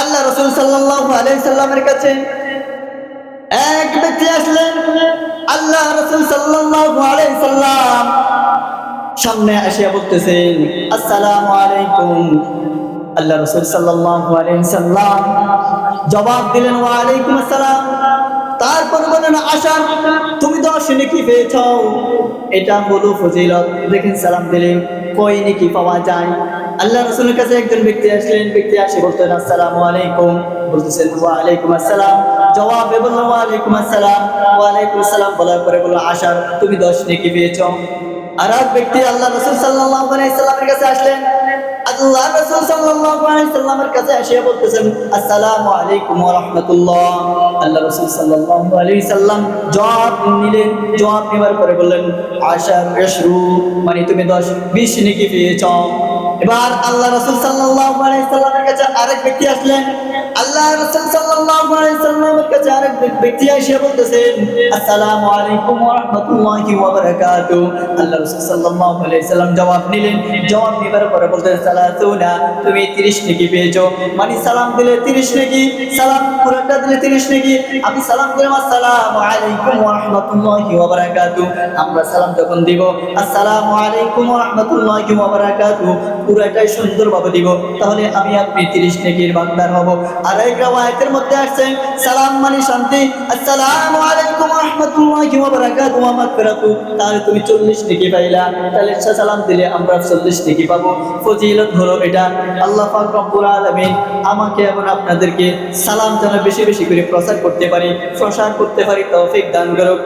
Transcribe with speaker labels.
Speaker 1: আল্লাহ রসুল সাল্লাল্লাহু আলাইহি সাল্লামের কাছে এক ব্যক্তি আসলেন, আল্লাহ রসুল সাল্লাল্লাহু আলাইহি সাল্লাম সামনে আসিয়া বলতেছেন, আসসালামু আলাইকুম। আল্লাহ রসুল সাল্লাল্লাহু আলাইহি সাল্লাম জবাব দিলেন ওয়ালাইকুম আসসালাম। তারপর বলেন, আশা, তুমি দশ নাকি পেয়েছ? এটা হলো ফজিলত। দেখেন, সালাম দিলে কই নাকি পাওয়া যায়? আল্লাহ রসুলের কাছে একজন ব্যক্তি আসলেন, ব্যক্তি আসে বলতেন, আসসালামু আলাইকুম। বলতেছেন ওয়া আলাইকুম আসসালাম। জবাবে বললেন ওয়া আলাইকুম আসসালাম। ওয়া আলাইকুম আসসালাম বলার পরে বলল, আশা, তুমি দশ নাকি পেয়েছ। আর এক ব্যক্তি আল্লাহ রসুল সাল্লাল্লাহু আলাইহি সাল্লামের কাছে আসলেন। আল্লাহ রসুল সাল্লাল্লাহু আলাইহি কাছে এসে বলতেছেন, আসসালামু আলাইকুম ওয়া রাহমাতুল্লাহ। আল্লাহ রসুল সাল্লাল্লাহু আলাইহি সাল্লাম জবাব নিলেন, জবাব পরে বললেন ইশরু মানে তুমি 10 20 নেকি পেয়েছ। এবার আল্লাহ রসুল সাল্লাহ আলাইসাল্লামের কাছে আরেক ব্যক্তি আসলেন। আল্লাহ রসুল সাল্লাল্লাহু আলাইহি সাল্লামের কাছে আরেক ব্যক্তি এসে বলতেছেন আসসালামু আলাইকুম ওয়া রাহমাতুল্লাহি ওয়া বারাকাতুহু। আল্লাহ রসুল সাল্লাল্লাহু আলাইহি সাল্লাম জবাব নিলেন, জবাব নেবার পরে বলতেন সালাতুনা, তুমি 30 নেকি পেয়েছ। মানে সালাম দিলে 30 নেকি, সালাম পুরোটা দিলে 30 নেকি। আমি সালাম দিলাম, আসসালামু আলাইকুম ওয়া রাহমাতুল্লাহি ওয়া বারাকাতুহু। আমরা সালাম তখন দিব, আসসালামু আলাইকুম ওয়া রাহমাতুল্লাহি ওয়া বারাকাতুহু। পুরোটাই সুন্দরভাবে দিব। তাহলে আমি আপনি 30 নেকির ভাগদার হব? মধ্যে সালাম মানে শান্তি। তাহলে তুমি 40 নেকি পাইলা। তাহলে সালাম দিলে আমরা 40 নেকি পাবো। এটা আমাকে এবং আপনাদেরকে সালাম যেন বেশি বেশি করে প্রচার করতে পারি, প্রসার করতে পারি, তৌফিক দান করুক।